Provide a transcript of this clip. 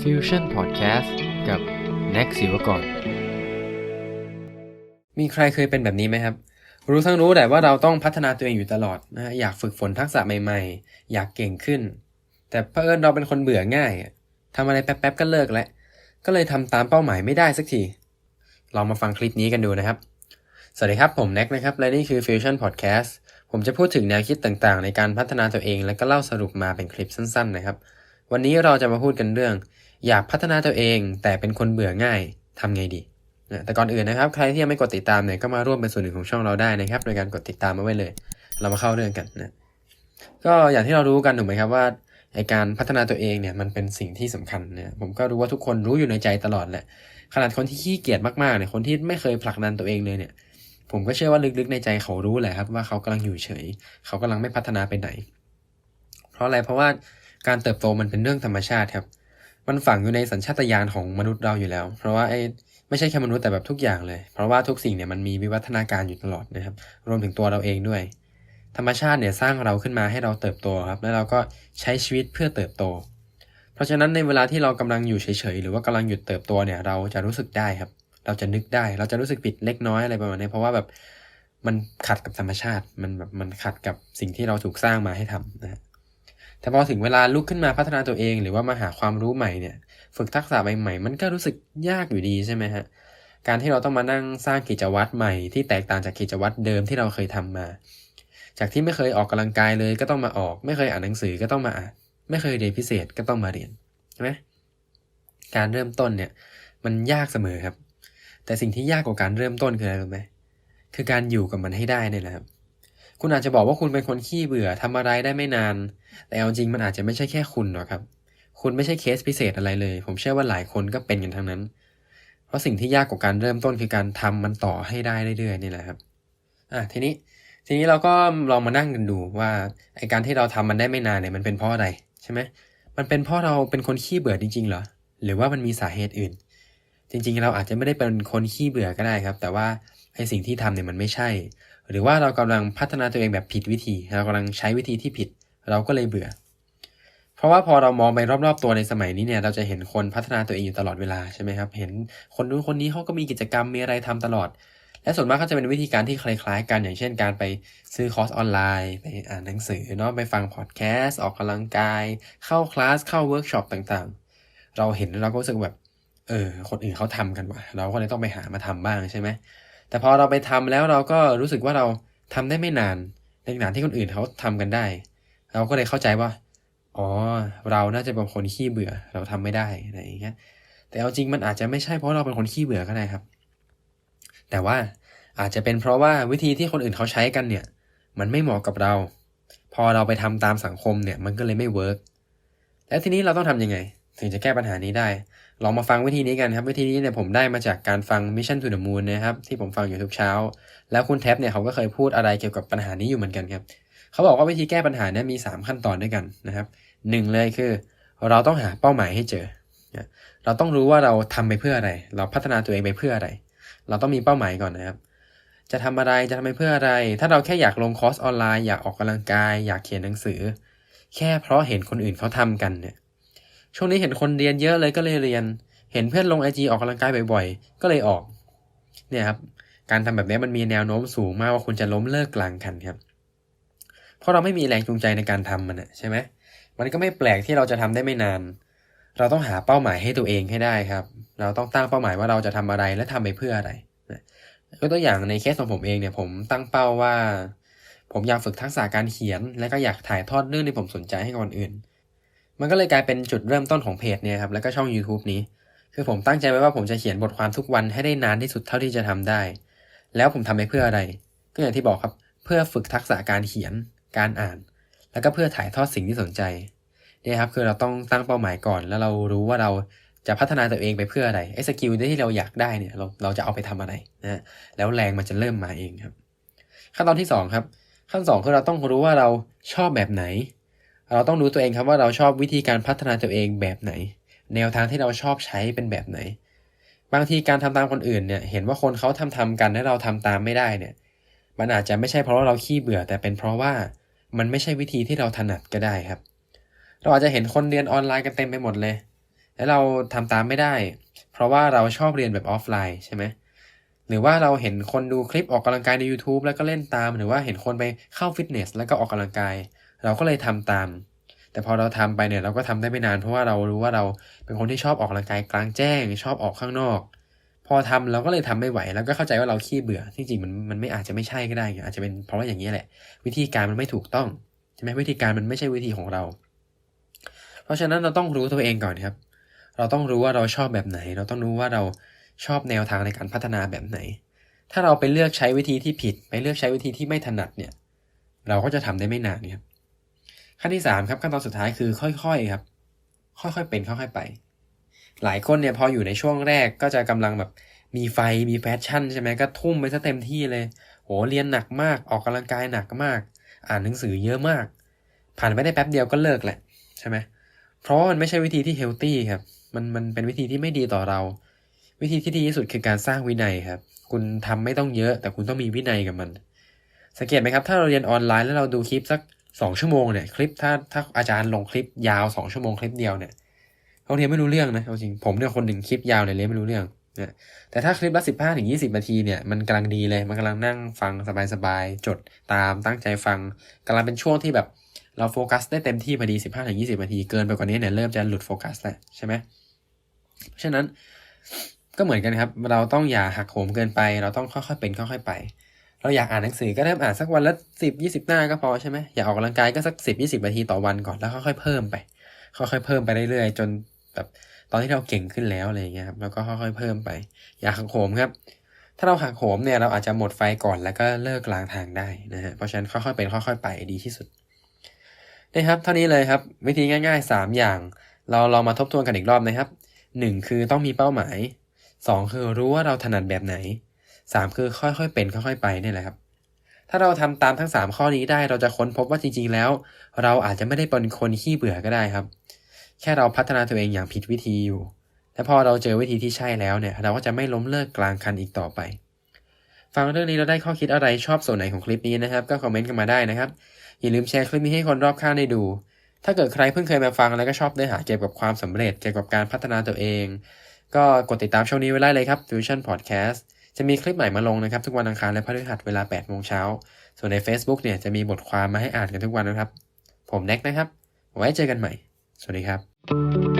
Fusion Podcast กับ Next ศิวกร มีใครเคยเป็นแบบนี้ไหมครับ รู้ทั้งรู้แต่ว่าเราต้องพัฒนาตัวเองอยู่ตลอดนะฮะอยากฝึกฝนทักษะใหม่ๆ อยากเก่งขึ้น แต่เผอิญเราเป็นคนเบื่อง่ายทำอะไรแป๊บๆก็เลิกแล้ว ก็เลยทำตามเป้าหมายไม่ได้สักทีลองมาฟังคลิปนี้กันดูนะครับ สวัสดีครับผมแน็กนะครับ และนี่คือ Fusion Podcast ผมจะพูดถึงแนวคิดต่างๆ ในการพัฒนาตัวเอง แล้วก็เล่าสรุปมาเป็นคลิปสั้น ๆ นะครับ วันนี้เราจะมาพูดกันเรื่อง อยากพัฒนาตัวเอง แต่เป็นคนเบื่อง่ายทำไงดีนะแต่ก่อนอื่นนะครับ ใครที่ยังไม่กดติดตามเนี่ยก็มาร่วมเป็นส่วนหนึ่งของช่องเราได้นะครับโดยการกดติดตามมาไว้เลย เรามาเข้าเรื่องกันนะก็อย่างที่เรารู้กันถูกไหมครับว่าไอการพัฒนาตัวเองเนี่ยมันเป็นสิ่งที่สำคัญเนี่ยผมก็รู้ว่าทุกคนรู้อยู่ในใจตลอดแหละขนาดคนที่ขี้เกียจมากๆเนี่ยคนที่ไม่เคยผลักดันตัวเองเลยเนี่ย ผมก็เชื่อว่าลึกๆในใจเขารู้แหละครับว่าเขากำลังอยู่เฉย เขากำลังไม่พัฒนาไปไหน เพราะอะไรเพราะว่า การเติบโตมันเป็นเรื่องธรรมชาติครับ มันฝังอยู่ในสัญชาตญาณของมนุษย์เราอยู่แล้ว เพราะว่าไอ้ไม่ใช่แค่มนุษย์แต่แบบทุกอย่างเลย เพราะว่าทุกสิ่งเนี่ยมันมีวิวัฒนาการอยู่ตลอดนะครับ รวมถึงตัวเราเองด้วย ธรรมชาติเนี่ยสร้างเราขึ้นมาให้เราเติบโตครับ แล้วเราก็ใช้ชีวิตเพื่อเติบโต เพราะฉะนั้นในเวลาที่เรากำลังอยู่เฉยๆ หรือว่ากำลังหยุดเติบโตเนี่ย เราจะรู้สึกได้ครับ เราจะนึกได้ เราจะรู้สึกผิดเล็กน้อยอะไรประมาณนี้ เพราะว่าแบบมันขัดกับธรรมชาติ มันแบบมันขัดกับสิ่งที่เราถูกสร้างมาให้ทำนะฮะ แต่พอถึงเวลาลุกขึ้นมาพัฒนาตัวเอง หรือว่ามาหาความรู้ใหม่เนี่ย ฝึกทักษะใหม่ๆ มันก็รู้สึกยากอยู่ดีใช่ไหมฮะ การที่เราต้องมานั่งสร้างกิจวัตรใหม่ที่แตกต่างจากกิจวัตรเดิมที่เราเคยทำมา จากที่ไม่เคยออกกำลังกายเลยก็ต้องมาออก ไม่เคยอ่านหนังสือก็ต้องมาอ่านไม่เคยเรียนพิเศษก็ต้องมาเรียนใช่ไหมการเริ่มต้นเนี่ยมันยากเสมอครับ แต่สิ่งที่ยากกว่าการเริ่มต้นคืออะไรรู้ไหมคือการอยู่กับมันให้ได้เนี่ยแหละครับ คุณอาจจะบอกว่าคุณเป็นคนขี้เบื่อทำอะไรได้ไม่นาน แต่เอาจริงมันอาจจะไม่ใช่แค่คุณหรอกครับ คุณไม่ใช่เคสพิเศษอะไรเลย ผมเชื่อว่าหลายคนก็เป็นกันทั้งนั้น เพราะสิ่งที่ยากกว่าการเริ่มต้นคือการทำมันต่อให้ได้เรื่อยๆนี่แหละครับอะทีนี้ทีนี้เราก็ลองมานั่งกันดูว่าไอการที่เราทำมันได้ไม่นานเนี่ยมันเป็นเพราะอะไรใช่ไหมมันเป็นเพราะเราเป็นคนขี้เบื่อจริงๆเหรอหรือว่ามันมีสาเหตุอื่น จริงๆ เราอาจจะไม่ได้เป็นคนขี้เบื่อก็ได้ครับ แต่ว่าไอสิ่งที่ทำเนี่ยมันไม่ใช่ หรือว่าเรากำลังพัฒนาตัวเองแบบผิดวิธี เรากำลังใช้วิธีที่ผิด เราก็เลยเบื่อ เพราะว่าพอเรามองไปรอบๆตัวในสมัยนี้เนี่ย เราจะเห็นคนพัฒนาตัวเองอยู่ตลอดเวลาใช่ไหมครับ เห็นคนนู้นคนนี้เขาก็มีกิจกรรมมีอะไรทำตลอด และส่วนมากก็จะเป็นวิธีการที่คล้ายๆ กันอย่างเช่น การไปซื้อคอร์สออนไลน์ไปอ่านหนังสือเนาะไปฟังพอดแคสต์ออกกำลังกาย เข้าคลาสเข้าเวิร์กช็อปต่างๆ เราเห็นเราก็รู้สึกแบบเออคนอื่นเขาทำกันว่ะเราก็เลยต้องไปหามาทำบ้างใช่ไหมแต่พอเราไปทำแล้วเราก็รู้สึกว่าเราทำได้ไม่นาน ในขณะที่คนอื่นเขาทำกันได้ เราก็เลยเข้าใจว่า อ๋อ เราน่าจะเป็นคนขี้เบื่อ เราทำไม่ได้อะไรอย่างเงี้ย แต่เอาจริงมันอาจจะไม่ใช่เพราะเราเป็นคนขี้เบื่อก็ได้ครับ แต่ว่าอาจจะเป็นเพราะว่าวิธีที่คนอื่นเขาใช้กันเนี่ย มันไม่เหมาะกับเรา พอเราไปทำตามสังคมเนี่ย มันก็เลยไม่เวิร์กแล้วทีนี้เราต้องทำยังไง ถึงจะแก้ปัญหานี้ได้ ลองมาฟังวิธีนี้กันครับ วิธีนี้เนี่ยผมได้มาจากการฟัง Mission to the Moon นะครับ ที่ผมฟังอยู่ทุกเช้า แล้วคุณแท็บเนี่ยเขาก็เคยพูดอะไรเกี่ยวกับปัญหานี้อยู่เหมือนกันครับ เขาบอกว่าวิธีแก้ปัญหาเนี่ยมี 3 ขั้นตอนด้วยกันนะครับหนึ่งเลยคือ เราต้องหาเป้าหมายให้เจอ เราต้องรู้ว่าเราทำไปเพื่ออะไร เราพัฒนาตัวเองไปเพื่ออะไร เราต้องมีเป้าหมายก่อนนะครับ จะทำอะไรจะทำไปเพื่ออะไร ถ้าเราแค่อยากลงคอร์สออนไลน์อยากออกกำลังกาย อยากเขียนหนังสือ แค่เพราะเห็นคนอื่นเขาทำกันเนี่ยช่วงนี้เห็นคนเรียนเยอะเลยก็เลยเรียน เห็นเพื่อนลงไอจีออกกำลังกายบ่อยๆ ก็เลยออก เนี่ยครับ การทำแบบนี้มันมีแนวโน้มสูงมากว่าคุณจะล้มเลิกกลางคันครับ เพราะเราไม่มีแรงจูงใจในการทำมันใช่ไหมมันก็ไม่แปลกที่เราจะทำได้ไม่นาน เราต้องหาเป้าหมายให้ตัวเองให้ได้ครับ เราต้องตั้งเป้าหมายว่าเราจะทำอะไรและทำไปเพื่ออะไรยกตัวอย่างในเคสของผมเองเนี่ยผมตั้งเป้าว่า ผมอยากฝึกทักษะการเขียน และก็อยากถ่ายทอดเรื่องที่ผมสนใจให้กับคนอื่น มันก็เลยกลายเป็นจุดเริ่มต้นของเพจเนี่ยครับแล้วก็ช่อง YouTube นี้ คือผมตั้งใจไว้ว่าผมจะเขียนบทความทุกวันให้ได้นานที่สุดเท่าที่จะทำได้ แล้วผมทำไปเพื่ออะไร ก็อย่างที่บอกครับ เพื่อฝึกทักษะการเขียน การอ่าน แล้วก็เพื่อถ่ายทอดสิ่งที่สนใจเนี่ยครับคือเราต้องตั้งเป้าหมายก่อน แล้วเรารู้ว่าเราจะพัฒนาตัวเองไปเพื่ออะไรไอ้สกิลที่เราอยากได้เนี่ยเราเราจะเอาไปทำอะไรนะแล้วแรงมันจะเริ่มมาเองครับ ขั้นตอนที่สองครับขั้นสองคือเราต้องรู้ว่าเราชอบแบบไหน เราต้องรู้ตัวเองครับว่าเราชอบวิธีการพัฒนาตัวเองแบบไหน แนวทางที่เราชอบใช้เป็นแบบไหน บางทีการทำตามคนอื่นเนี่ยเห็นว่าคนเขาทำทำกันแล้วเราทำตามไม่ได้เนี่ย มันอาจจะไม่ใช่เพราะว่าเราขี้เบื่อแต่เป็นเพราะว่า มันไม่ใช่วิธีที่เราถนัดก็ได้ครับ เราอาจจะเห็นคนเรียนออนไลน์กันเต็มไปหมดเลย แล้วเราทำตามไม่ได้ เพราะว่าเราชอบเรียนแบบออฟไลน์ใช่ไหมหรือว่าเราเห็นคนดูคลิปออกกำลังกายใน YouTube แล้วก็เล่นตาม หรือว่าเห็นคนไปเข้าฟิตเนสแล้วก็ออกกำลังกาย เราก็เลยทำตาม แต่พอเราทำไปเนี่ยเราก็ทำได้ไม่นานเพราะว่าเรารู้ว่าเราเป็นคนที่ชอบออกกำลังกายกลางแจ้ง ชอบออกข้างนอก พอทำเราก็เลยทำไม่ไหว แล้วก็เข้าใจว่าเราขี้เบื่อที่จริงมันมันไม่อาจจะไม่ใช่ก็ได้ อาจจะเป็นเพราะว่าอย่างนี้แหละ วิธีการมันไม่ถูกต้องใช่ไหมวิธีการมันไม่ใช่วิธีของเรา เพราะฉะนั้นเราต้องรู้ตัวเองก่อนครับ เราต้องรู้ว่าเราชอบแบบไหน เราต้องรู้ว่าเราชอบแนวทางในการพัฒนาแบบไหน ถ้าเราไปเลือกใช้วิธีที่ผิด ไปเลือกใช้วิธีที่ไม่ถนัดเนี่ย เราก็จะทำได้ไม่นานครับขั้นที่สามครับขั้นตอนสุดท้ายคือค่อยๆครับ ค่อยๆเป็นค่อยๆไป หลายคนเนี่ยพออยู่ในช่วงแรกก็จะกำลังแบบมีไฟมีแฟชั่นใช่ไหมก็ทุ่มไปซะเต็มที่เลย โหเรียนหนักมากออกกำลังกายหนักมาก อ่านหนังสือเยอะมาก ผ่านไปได้แป๊บเดียวก็เลิกแหละใช่ไหมเพราะว่ามันไม่ใช่วิธีที่เฮลตี้ครับมันมันเป็นวิธีที่ไม่ดีต่อเรา วิธีที่ดีที่สุดคือการสร้างวินัยครับ คุณทำไม่ต้องเยอะ แต่คุณต้องมีวินัยกับมัน สังเกตไหมครับ ถ้าเราเรียนออนไลน์แล้วเราดูคลิปสักสองชั่วโมงเนี่ยคลิปถ้าถ้าอาจารย์ลงคลิปยาวสองชั่วโมงคลิปเดียวเนี่ย เราเรียนไม่รู้เรื่องนะเอาจริงผมเนี่ยคนหนึ่งคลิปยาวเลยเรียนไม่รู้เรื่องนี่ยแต่ถ้าคลิปละสิบห้าถึงยี่สิบนาทีเนี่ยมันกำลังดีเลยมันกำลังนั่งฟังสบายๆจดตามตั้งใจฟังกำลังเป็นช่วงที่แบบเราโฟกัสได้เต็มที่พอดีสิบห้าถึงยี่สิบนาทีเกินไปกว่านี้เนี่ยเริ่มจะหลุดโฟกัสแล้วใช่ไหมเพราะฉะนั้นก็เหมือนกันครับเราต้องอย่าหักโหมเกินไป เราต้องค่อยๆเป็นค่อยๆไป เราอยากอ่านหนังสือก็เริ่มอ่านสักวันละสิบยี่สิบหน้าก็พอใช่ไหมอยากออกกำลังกายก็สักสิบยี่สิบนาทีต่อวันก่อนแล้วค่อยๆเพิ่มไปค่อยๆเพิ่มไปเรื่อยๆจน แบบตอนที่เราเก่งขึ้นแล้วอะไรเงี้ยครับแล้วก็ค่อยๆเพิ่มไป อย่าหักโหมครับ ถ้าเราหักโหมเนี่ยเราอาจจะหมดไฟก่อนแล้วก็เลิกกลางทางได้นะฮะเพราะฉะนั้นค่อยๆเป็นค่อย ๆ ไปดีที่สุดนะครับเท่านี้เลยครับวิธีง่ายๆ 3 อย่าง เราเรามาทบทวนกันอีกรอบนะครับ 1 คือต้องมีเป้าหมาย 2 คือรู้ว่าเราถนัดแบบไหน 3 คือค่อยๆเป็นค่อยๆไปนี่แหละครับถ้าเราทำตามทั้ง 3 ข้อนี้ได้เราจะค้นพบว่าจริงๆแล้ว เราอาจจะไม่ได้เป็นคนขี้เบื่อก็ได้ครับ แค่เราพัฒนาตัวเองอย่างผิดวิธีอยู่ และพอเราเจอวิธีที่ใช่แล้วเนี่ย เราก็จะไม่ล้มเลิกกลางคันอีกต่อไป ฟังเรื่องนี้เราได้ข้อคิดอะไรชอบส่วนไหนของคลิปนี้นะครับ ก็คอมเมนต์กันมาได้นะครับ อย่าลืมแชร์คลิปนี้ให้คนรอบข้างได้ดู ถ้าเกิดใครเพิ่งเคยมาฟังแล้วก็ชอบเนื้อหาเกี่ยวกับความสำเร็จเกี่ยวกับการพัฒนาตัวเอง ก็กดติดตามช่องนี้ไว้ได้เลยครับ Fusion Podcast จะมีคลิปใหม่มาลงนะครับ ทุกวันอังคารและพฤหัสเวลา8โมงเช้า ส่วนใน Facebook เนี่ยจะมีบทความมาให้อ่านกันทุกวันนะครับ ผมแน็กนะครับ ไว้เจอกันใหม่ สวัสดีครับ Thank you.